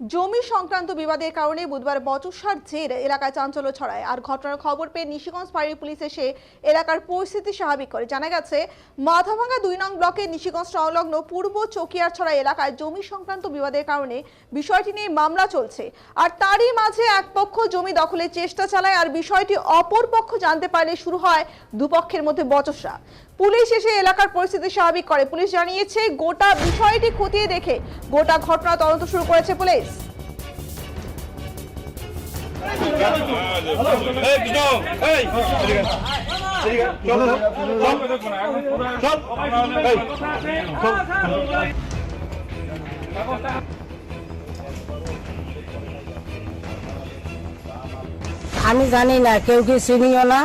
জমি সংক্রান্ত বিবাদের কারণে বুধবার বচসার জের এলাকায় চাঞ্চল্য ছড়ায়। আর ঘটনার খবর পেয়ে নিশিগঞ্জ ফাঁড়ির পুলিশ এসে এলাকার পরিস্থিতি স্বাভাবিক করে। জানা গেছে, মাথাভাঙ্গা দুই নং ব্লকের নিশিগঞ্জ সংলগ্ন পূর্ব চকিয়ারছড়া এলাকায় জমি সংক্রান্ত বিবাদের কারণে বিষয়টি নিয়ে মামলা চলছে। আর তারই মাঝে এক পক্ষ জমি দখলের চেষ্টা চালায়, আর বিষয়টি অপর পক্ষ জানতে পারলে শুরু হয় দুপক্ষের মধ্যে বচসা। পুলিশ এসে এলাকার পরিস্থিতি স্বাভাবিক করে। পুলিশ জানিয়েছে, গোটা বিষয়টি খতিয়ে দেখে গোটা ঘটনা তদন্ত শুরু করেছে পুলিশ। আমি জানি না, কেউ কি চিনিও না।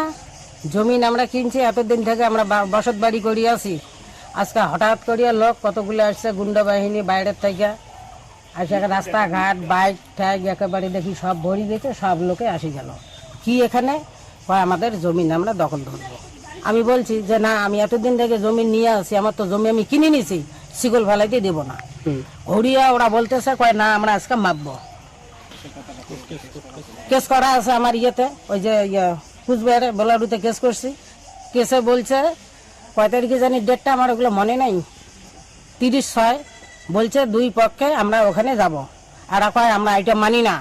জমিন আমরা কিনছি এতদিন থেকে আমরা বসত বাড়ি করি আছি। আজকে হঠাৎ করিয়া লোক কতগুলো আসছে গুন্ডা বাহিনী বাইরের থেকে। আসে রাস্তাঘাট বাইক ঠ্যাগ একেবারে দেখি সব ভরি দিয়েছে সব লোকে আসি গেল। কি এখানে? কয় আমাদের জমিন আমরা দখল ধরবো আমি বলছি যে না আমি এতদিন থেকে জমি নিয়ে আসি আমার তো জমি আমি কিনে নিছি শিকল ফেলাইতে দেবো না। ঘুরিয়া ওরা বলতেছে কয় না আমরা আজকে মাপবো। কেস করা আছে আমার ইয়েতে ওই যে ইয়ে, কুচবিহারে বেলারুতে কেস করছি। কেসে বলছে কয় তারিখে জানি ডেটটা আমার ওগুলো মনে নাই। তিরিশ ছয় বলছে দুই পক্ষে আমরা ওখানে যাব। আর কয় আমরা এটা মানি না।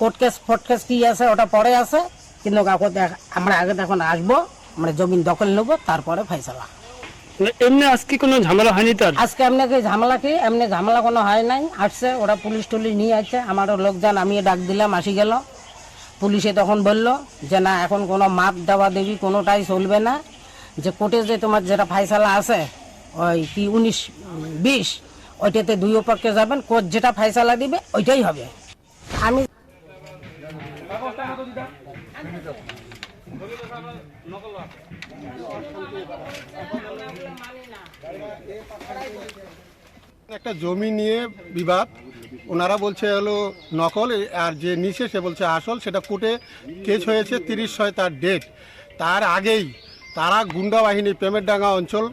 কোর্ট কেস ফোর্ট কেস কি আছে ওটা পরে আছে। কিন্তু আমরা আগে তখন আসব আমরা জমিন দখল নেব তারপরে ফয়সালা। মানে এমনি আজকে কোনো ঝামেলা হয়নি তার? আজকে এমনি ঝামেলা কি? এমনি ঝামেলা কোনো হয় নাই। আসছে ওরা পুলিশ টুলিশ নিয়ে আসছে। আমারও লোকজন আমি ডাক দিলাম আসি গেল। পুলিশে তখন বলল যে, না, এখন কোনো মাপ দেওয়া দেবী কোনোটাই চলবে না। যে কোর্টে যে তোমার যেটা ফাইসালা আছে, ওই কি উনিশ, বিশ, ওইটাতে দুই পক্ষে যাবেন, কোর্ট যেটা ফাইসালা দিবে, ওইটাই হবে। আমি একটা জমি নিয়ে বিবাদ। ওনারা বলছে হলো নকল আর যে নিচে সে বলছে আসল সেটা কোর্টে কেস হয়েছে তিরিশ ছয় তার ডেট তার আগেই তারা গুন্ডা বাহিনী পেমেরডাঙ্গা অঞ্চল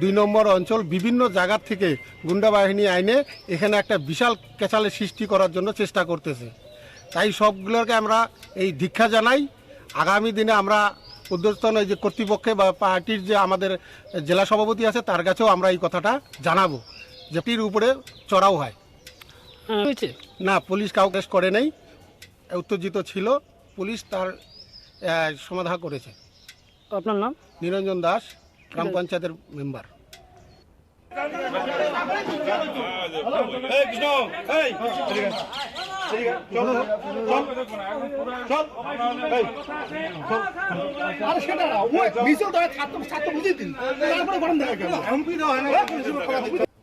দুই নম্বর অঞ্চল বিভিন্ন জায়গার থেকে গুন্ডা বাহিনী আইনে এখানে একটা বিশাল কেচালের সৃষ্টি করার জন্য চেষ্টা করতেছে। তাই সবগুলোকে আমরা এই দীক্ষা জানাই। আগামী দিনে আমরা উদ্যোতন যে কর্তৃপক্ষে বা পার্টির যে আমাদের জেলা সভাপতি আছে তার কাছেও আমরা এই কথাটা জানাব যেটির উপরে চড়াও হ্যাঁ, হয়েছে। না পুলিশ কাউকে কেস করে নেই। উত্তেজিত ছিল। পুলিশ তার সমাধান করেছে। আপনার নাম? নিরঞ্জন দাস গ্রাম পঞ্চায়েতের মেম্বার এই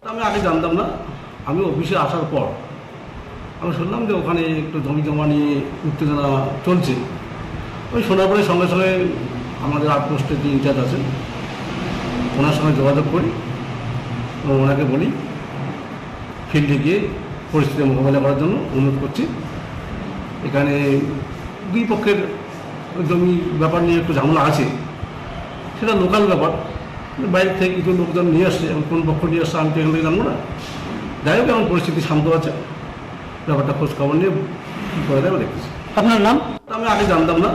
আমি আগে জানতাম না। আমি অফিসে আসার পর আমি শুনলাম যে ওখানে একটু জমি জমা নিয়ে উত্তেজনা চলছে। ওই শোনার পরে সঙ্গে সঙ্গে আমাদের আউটপোস্টের যে ইনচার্জ আছেন, ওনার সঙ্গে যোগাযোগ করি, এবং ওনাকে বলি, ফিল্ডে গিয়ে পরিস্থিতি মোকাবেলা করার জন্য অনুরোধ করছি। এখানে দুই পক্ষের জমি ব্যাপার নিয়ে একটু ঝামেলা আছে। সেটা লোকাল ব্যাপার। বাইরে থেকে কিছু লোকজন নিয়ে আসছে কোন পক্ষ নিয়ে আসছে আমি তো এখান জানব না। যাই হোক, এখন পরিস্থিতি শান্ত আছে। ব্যাপারটা খোঁজ খবর নিয়ে করে দেবে দেখেছি আপনার নাম? আমি আগে জানতাম না।